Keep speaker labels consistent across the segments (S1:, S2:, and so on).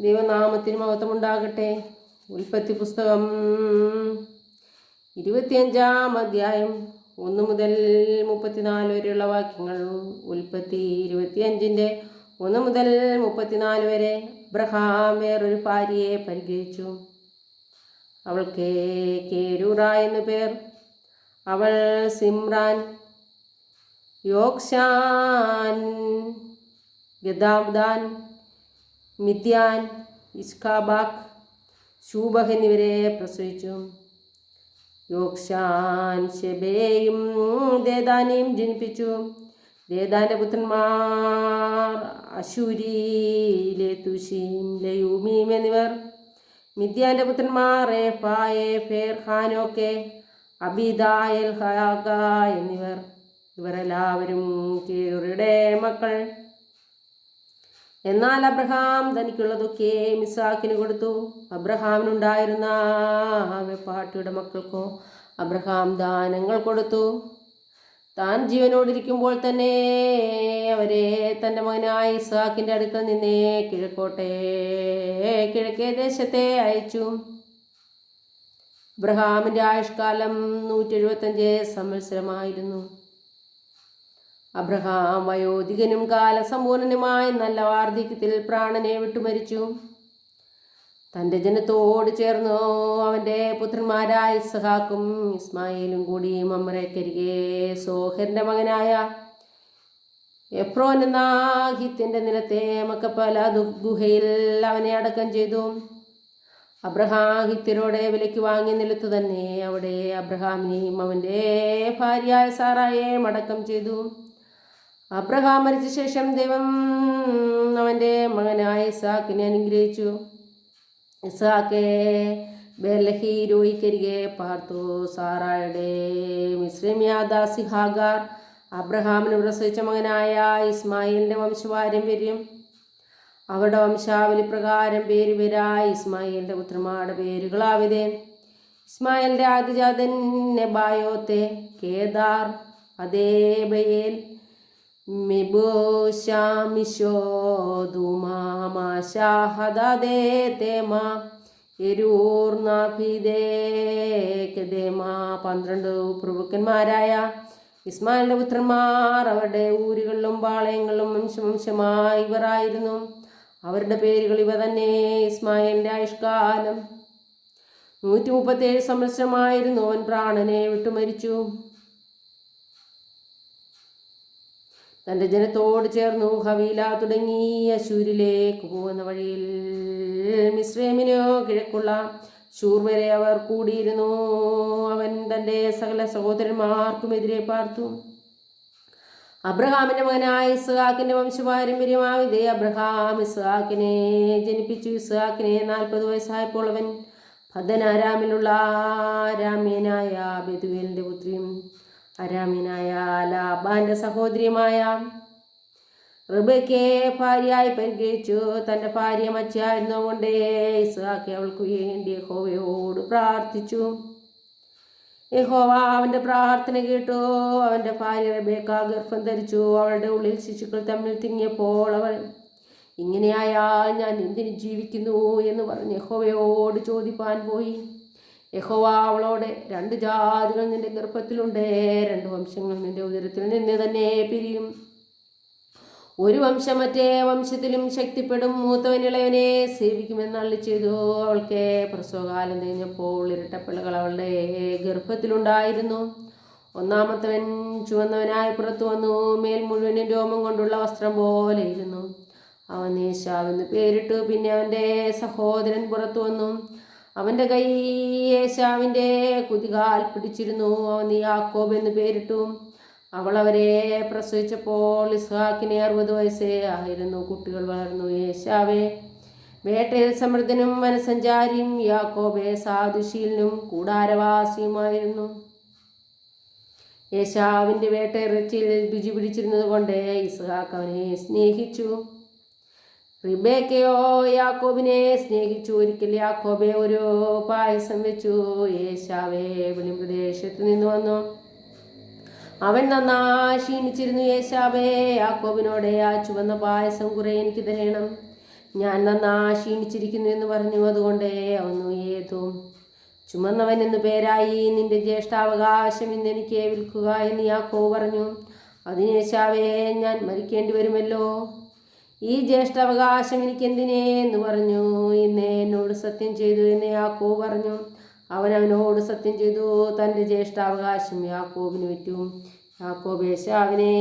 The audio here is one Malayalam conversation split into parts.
S1: ദൈവനാമത്തിന് മഹത്വമുണ്ടാകട്ടെ. ഉൽപ്പത്തി പുസ്തകം ഇരുപത്തിയഞ്ചാം അധ്യായം ഒന്ന് മുതൽ മുപ്പത്തിനാല് വരെയുള്ള വാക്യങ്ങൾ. ഉൽപ്പത്തി ഇരുപത്തിയഞ്ചിന്റെ ഒന്ന് മുതൽ മുപ്പത്തിനാല് വരെ അബ്രഹാം വേറൊരു ഭാര്യയെ പരിഗ്രഹിച്ചു. അവൾക്ക് കേരൂറ എന്നു പേർ. അവൾ സിമ്രാൻ യോക്ഷാൻ ഗദാബ്ദാൻ മിദ്യാൻ ഇഷ്കാബാക് ശൂബഹ് എന്നിവരെ പ്രസവിച്ചു. യോക്ഷാൻ ഷെബേയും ദേദാനെയും ജനിപ്പിച്ചു. ദേദാന്റെ പുത്രന്മാർ അശൂരി തുഷീം ലയൂമീം എന്നിവർ. മിദ്യാന്റെ പുത്രന്മാർ ഹാനോക്കെ അബിദായൽ ഹാഗ എന്നിവർ. ഇവരെല്ലാവരും കീറുടെ മക്കൾ. എന്നാൽ അബ്രഹാം തനിക്കുള്ളതൊക്കെ മിസാക്കിന് കൊടുത്തു. അബ്രഹാമിനുണ്ടായിരുന്ന വെപ്പാട്ടിയുടെ മക്കൾക്കോ അബ്രഹാം ദാനങ്ങൾ കൊടുത്തു. താൻ ജീവനോടിരിക്കുമ്പോൾ തന്നെ അവരെ തന്റെ മകനായ ഇസാക്കിന്റെ അടുക്കൽ നിന്നേ കിഴക്കോട്ടെ കിഴക്കേ ദേശത്തെ അയച്ചു. അബ്രഹാമിന്റെ ആയുഷ്കാലം നൂറ്റി എഴുപത്തഞ്ച് സംവത്സരമായിരുന്നു. അബ്രഹാം വയോധികനും കാലസമ്പൂർണനുമായ നല്ല വാർദ്ധക്യത്തിൽ പ്രാണനെ വിട്ടുമരിച്ചു തന്റെ ജനത്തോട് ചേർന്നു അവന്റെ പുത്രന്മാരായ ഇസ്ഹാക്കും ഇസ്മായിലും കൂടി മമ്മറയ്ക്കരികെ സോഹറിന്റെ മകനായ എഫ്രോൻ എന്ന ഹിത്തിന്റെ നിലത്തെ മക്കപ്പല ഗുഹയിൽ അവനെ അടക്കം ചെയ്തു. അബ്രഹാം ഹിത്യരോടെ വിലയ്ക്ക് വാങ്ങി നിലത്ത് തന്നെ അവിടെ അബ്രഹാമിനെയും അവന്റെ ഭാര്യയായ സാറായെ അടക്കം ചെയ്തു. അബ്രഹാം മരിച്ച ശേഷം ദൈവം അവന്റെ മകനായ ഇസാക്കിനെ അനുഗ്രഹിച്ചു. ഇസാക്കെ ബെലഹീരോയിക്കരികെ പാർത്തു. സാറായുടെ മിശ്രമിയാദാസി ഹാഗാർ അബ്രഹാമിന് പ്രസവിച്ച മകനായ ഇസ്മായിലിന്റെ വംശപാരമ്പര്യം അവരുടെ വംശാവലി പ്രകാരം പേര് പേരായി ഇസ്മായിലിന്റെ പുത്രന്മാരുടെ പേരുകളാവിതേ. ഇസ്മായിലിന്റെ ആദ്യജാതൻ നെബായോത്തെ കേദാർ അതേബയേൽ പന്ത്രണ്ട് പ്രഭുക്കന്മാരായ ഇസ്മാലിന്റെ പുത്രന്മാർ അവരുടെ ഊരുകളിലും പാളയങ്ങളിലും വംശവംശമായി ഇവരായിരുന്നു അവരുടെ പേരുകൾ ഇവ തന്നെ ഇസ്മായിലിന്റെ ആയുഷ്കാലം. നൂറ്റി മുപ്പത്തേഴ് സംവത്സരമായിരുന്നു അവൻ പ്രാണനെ വിട്ടുമരിച്ചു തന്റെ ജനത്തോട് ചേർന്നു ഹവീല തുടങ്ങി അശൂരിലേക്ക് പോകുന്ന വഴിയിൽ മിശ്രമിനോ കിഴക്കുള്ള ഷൂർ വരെ അവർ കൂടിയിരുന്നു. അവൻ തന്റെ സകല സഹോദരന്മാർക്കുമെതിരെ പാർത്തു. അബ്രഹാമിന്റെ മകനായ ഇസ്ഹാക്കിന്റെ വംശപാരമ്പര്യമാവിതേ അബ്രഹാം ഇസ്ഹാക്കിനെ ജനിപ്പിച്ചു. ഇസ്ഹാക്കിനെ നാൽപ്പത് വയസ്സായപ്പോൾ അവൻ ഭദനാരാമിലുള്ള രാമ്യനായ ബെതുവേലിന്റെ പുത്രിയും അരാമിനായ ലാബാന്റെ സഹോദരിയുമായ റിബയ്ക്ക് ഭാര്യയായി പരിഗ്രഹിച്ചു തന്റെ ഭാര്യ മച്ചായിരുന്നുകൊണ്ട് ഇസ്ഹാക്കി അവൾക്ക് വേണ്ടി യഹോവയോട് പ്രാർത്ഥിച്ചു. യഹോവ അവന്റെ പ്രാർത്ഥന കേട്ടു. അവന്റെ ഭാര്യ റബേക്ക ഗർഭം ധരിച്ചു. അവളുടെ ഉള്ളിൽ ശിശുക്കൾ തമ്മിൽ തിങ്ങിയപ്പോൾ അവൾ ഇങ്ങനെയായാൽ ഞാൻ എന്തിനു ജീവിക്കുന്നു? എന്ന് പറഞ്ഞ് യഹോവയോട് ചോദിപ്പാൻ പോയി. യഹോവ അവളോട് രണ്ട് ജാതികൾ നിന്റെ ഗർഭത്തിലുണ്ട് രണ്ട് വംശങ്ങൾ നിന്റെ ഉദരത്തിൽ നിന്ന് തന്നെ പിരിയും. ഒരു വംശം മറ്റേ വംശത്തിലും ശക്തിപ്പെടും മൂത്തവൻ ഇളയവനെ സേവിക്കുമെന്ന് അള്ളി ചെയ്തു. അവൾക്ക് പ്രസവകാലം കഴിഞ്ഞപ്പോൾ ഇരട്ടപ്പിള്ളകൾ അവളുടെ ഗർഭത്തിലുണ്ടായിരുന്നു. ഒന്നാമത്തവൻ ചുവന്നവനായി പുറത്തു വന്നു മേൽ മുഴുവനും രോമം കൊണ്ടുള്ള വസ്ത്രം പോലെ ഇരുന്നു. അവൻ യേശാവെന്ന് പേരിട്ടു പിന്നെ അവന്റെ സഹോദരൻ പുറത്തു വന്നു. അവന്റെ കൈ യേശാവിന്റെ കുതികാൽ പിടിച്ചിരുന്നു. അവൻ യാക്കോബ് എന്ന് പേരിട്ടു. അവൾ അവരെ പ്രസവിച്ചപ്പോൾ ഇസ്ഹാക്കിന് അറുപത് വയസ്സേ ആയിരുന്നു. കുട്ടികൾ വളർന്നു. യേശാവേ വേട്ടയിൽ സമൃദ്ധനും വനസഞ്ചാരിയും യാക്കോബെ സാധുശീലനും കൂടാരവാസിയുമായിരുന്നു. യേശാവിന്റെ വേട്ടയിറച്ചിയിൽ രുചി പിടിച്ചിരുന്നത് കൊണ്ട് ഇസ്ഹാക്ക് അവനെ സ്നേഹിച്ചു. റിബേക്കയോ യാക്കോബിനെ സ്നേഹിച്ചു ഒരിക്കൽ യാക്കോബെ ഒരു പായസം വെച്ചു. യേശാവേ വെളി പ്രദേശത്ത് നിന്ന് വന്നു. അവൻ നന്നാ ക്ഷീണിച്ചിരുന്നു യേശാവേ യാക്കോബിനോടെ ആ ചുവന്ന പായസം കുറെ എനിക്ക് തരണം. ഞാൻ നന്നാ ക്ഷീണിച്ചിരിക്കുന്നു എന്ന് പറഞ്ഞു അതുകൊണ്ട് അവന്നു ഏതു? ചുമന്നവൻ എന്ന് പേരായി നിന്റെ ജ്യേഷ്ഠാവകാശം ഇന്ന് എനിക്ക് വിൽക്കുക എന്ന് യാക്കോ പറഞ്ഞു. അതിനേശാവേ ഞാൻ മരിക്കേണ്ടി വരുമല്ലോ. ഈ ജ്യേഷ്ഠാവകാശം എനിക്ക് എന്തിനേ എന്ന് പറഞ്ഞു. ഇന്നേ എന്നോട് സത്യം ചെയ്തു എന്ന് യാക്കോ പറഞ്ഞു. അവൻ അവനോട് സത്യം ചെയ്തു. തന്റെ ജ്യേഷ്ഠാവകാശം യാക്കോബിന് വിറ്റു. യാക്കോബ് യേശാവിനെ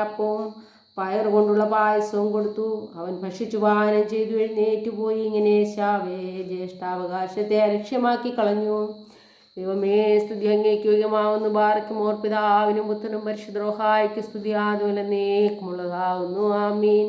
S1: അപ്പവും പയർ കൊണ്ടുള്ള പായസവും കൊടുത്തു. അവൻ ഭക്ഷിച്ചു പാനം ചെയ്തു. എഴുന്നേറ്റുപോയി. ഇങ്ങനെ യേശാവേ ജ്യേഷ്ഠാവകാശത്തെ അലക്ഷ്യമാക്കി കളഞ്ഞു. ദൈവമേ സ്തുതി അങ്ങേക്ക് യോഗ്യമാവുന്നു. ബാറയ്ക്കും ഓർപ്പിതാവിനും പുത്രനും സ്തുതി ആദ്യം എന്നേക്കുമുള്ളതാവുന്നു ആമീൻ.